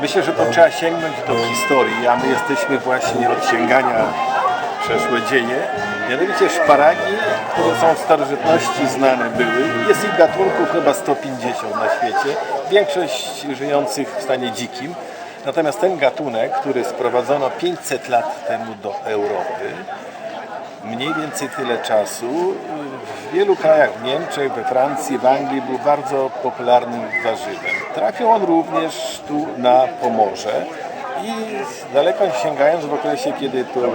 Myślę, że to trzeba sięgnąć do historii, a my jesteśmy właśnie od sięgania przeszłe dzieje. Mianowicie szparagi, które są w starożytności znane były. Jest ich gatunków chyba 150 na świecie. Większość żyjących w stanie dzikim. Natomiast ten gatunek, który sprowadzono 500 lat temu do Europy, mniej więcej tyle czasu. W wielu krajach, w Niemczech, we Francji, w Anglii był bardzo popularnym warzywem. Trafił on również tu na Pomorze i daleko sięgając w okresie, kiedy to e,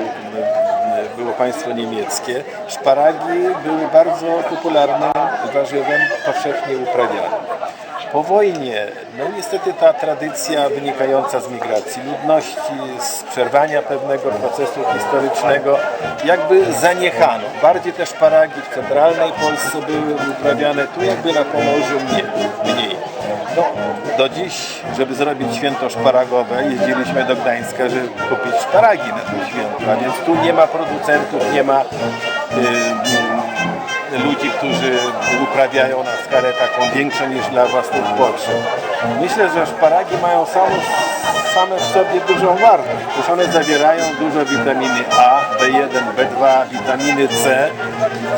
było państwo niemieckie, szparagi były bardzo popularnym warzywem, powszechnie uprawianym. Po wojnie, no niestety ta tradycja wynikająca z migracji ludności, z przerwania pewnego procesu historycznego, jakby zaniechano. Bardziej te szparagi w centralnej Polsce były uprawiane, tu jakby na Pomorzu mniej. mniej. No, do dziś, żeby zrobić święto szparagowe, jeździliśmy do Gdańska, żeby kupić szparagi na to święto, a więc tu nie ma producentów, nie ma y, ludzi, którzy uprawiają na skalę taką większą niż dla własnych potrzeb. Myślę, że szparagi mają same, same w sobie dużą wartość, gdyż one zawierają dużo witaminy A, B1, B2, witaminy C.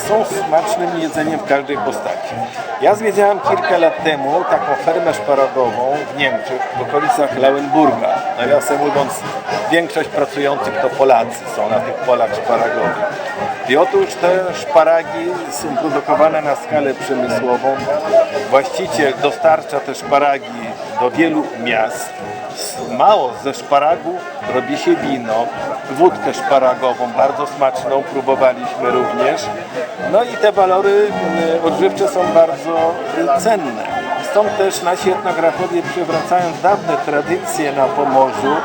Są smacznym jedzeniem w każdej postaci. Ja zwiedziałem kilka lat temu taką fermę szparagową w Niemczech, w okolicach Lauenburga. Nawiasem mówiąc, większość pracujących to Polacy są na tych polach szparagowych. I otóż te szparagi są produkowane na skalę przemysłową. Właściciel dostarcza te szparagi do wielu miast. Mało ze szparagu robi się wino, wódkę szparagową, bardzo smaczną, próbowaliśmy również. No i te walory y, odżywcze są bardzo y, cenne. Stąd też nasi etnografowie przywracając dawne tradycje na Pomorzu,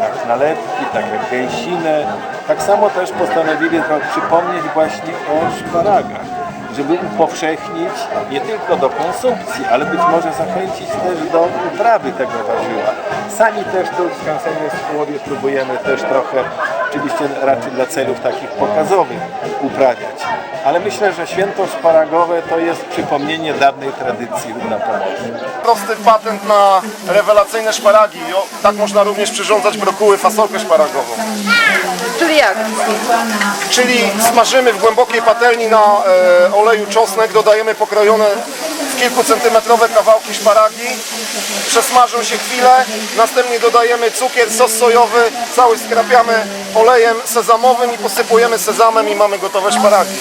jak nalewki, tak jak gęsinę, tak samo też postanowili przypomnieć właśnie o szparagach, żeby upowszechnić nie tylko do konsumpcji, ale być może zachęcić też do uprawy tego warzywa. Sami też tu w Skansenie w Połowie próbujemy też trochę, oczywiście raczej dla celów takich pokazowych uprawiać. Ale myślę, że święto szparagowe to jest przypomnienie dawnej tradycji na Pomorzu. Prosty patent na rewelacyjne szparagi. O, tak można również przyrządzać brokuły, fasolkę szparagową. Czyli jak? Czyli smażymy w głębokiej patelni na e, oleju czosnek, dodajemy pokrojone kilkucentymetrowe kawałki szparagi, przesmażą się chwilę, następnie dodajemy cukier, sos sojowy, cały skrapiamy olejem sezamowym i posypujemy sezamem i mamy gotowe szparagi.